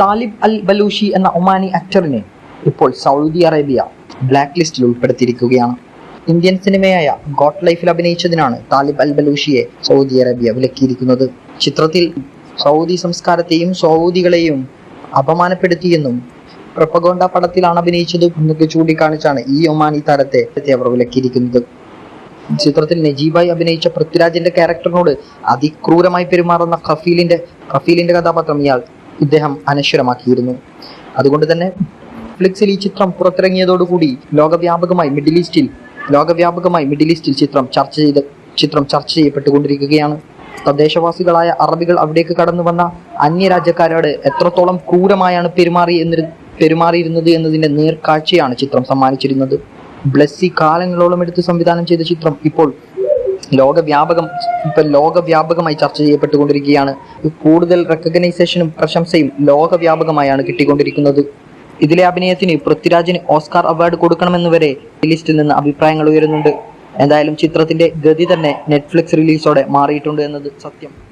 Talib Al Balushi എന്ന Omani ആക്ടറിനെ ഇപ്പോൾ സൗദി അറേബ്യ ബ്ലാക്ക് ലിസ്റ്റിൽ ഉൾപ്പെടുത്തിയിരിക്കുകയാണ്. ഇന്ത്യൻ സിനിമയായ ഗോട്ട് ലൈഫിൽ അഭിനയിച്ചതിനാണ് താലിബ് അൽ ബലൂഷിയെ സൗദി അറേബ്യ വിലക്കിയിരിക്കുന്നത്. ചിത്രത്തിൽ സൗദി സംസ്കാരത്തെയും സൗദികളെയും അപമാനപ്പെടുത്തിയെന്നും പ്രപ്പഗോണ്ട പടത്തിലാണ് അഭിനയിച്ചത് എന്നൊക്കെ ചൂണ്ടിക്കാണിച്ചാണ് ഈ ഒമാനി താരത്തെ അവർ വിലക്കിയിരിക്കുന്നത്. ചിത്രത്തിൽ നജീബായി അഭിനയിച്ച പൃഥ്വിരാജിന്റെ ക്യാരക്ടറിനോട് അതിക്രൂരമായി പെരുമാറുന്ന ഖഫീലിന്റെ ഖഫീലിന്റെ കഥാപാത്രം ഇയാൾ ഇദ്ദേഹം അനശ്വരമാക്കിയിരുന്നു. അതുകൊണ്ട് തന്നെ ഫ്ലിക്സിൽ ഈ ചിത്രം പുറത്തിറങ്ങിയതോടുകൂടി ലോകവ്യാപകമായി മിഡിൽ ഈസ്റ്റിൽ ലോകവ്യാപകമായി മിഡിൽ ഈസ്റ്റിൽ ചിത്രം ചർച്ച ചെയ്ത് ചിത്രം ചർച്ച ചെയ്യപ്പെട്ടുകൊണ്ടിരിക്കുകയാണ്. തദ്ദേശവാസികളായ അറബികൾ അവിടേക്ക് കടന്നു വന്ന അന്യരാജ്യക്കാരോട് എത്രത്തോളം ക്രൂരമായാണ് പെരുമാറി എന്നൊരു പെരുമാറിയിരുന്നത് എന്നതിന്റെ നേർക്കാഴ്ചയാണ് ചിത്രം സമ്മാനിച്ചിരുന്നത്. ബ്ലെസ്സി കാലങ്ങളോളം എടുത്ത് സംവിധാനം ചെയ്ത ചിത്രം ഇപ്പോൾ ലോകവ്യാപകം ഇപ്പൊ ലോകവ്യാപകമായി ചർച്ച ചെയ്യപ്പെട്ടുകൊണ്ടിരിക്കുകയാണ്. കൂടുതൽ റെക്കഗ്നൈസേഷനും പ്രശംസയും ലോകവ്യാപകമായാണ് കിട്ടിക്കൊണ്ടിരിക്കുന്നത്. ഇതിലെ അഭിനയത്തിന് പൃഥ്വിരാജിന് ഓസ്കാർ അവാർഡ് കൊടുക്കണമെന്ന് വരെ ലിസ്റ്റിൽ നിന്ന് അഭിപ്രായങ്ങൾ ഉയരുന്നുണ്ട്. എന്തായാലും ചിത്രത്തിന്റെ ഗതി തന്നെ നെറ്റ്ഫ്ലിക്സ് റിലീസോടെ മാറിയിട്ടുണ്ട് എന്നത് സത്യം.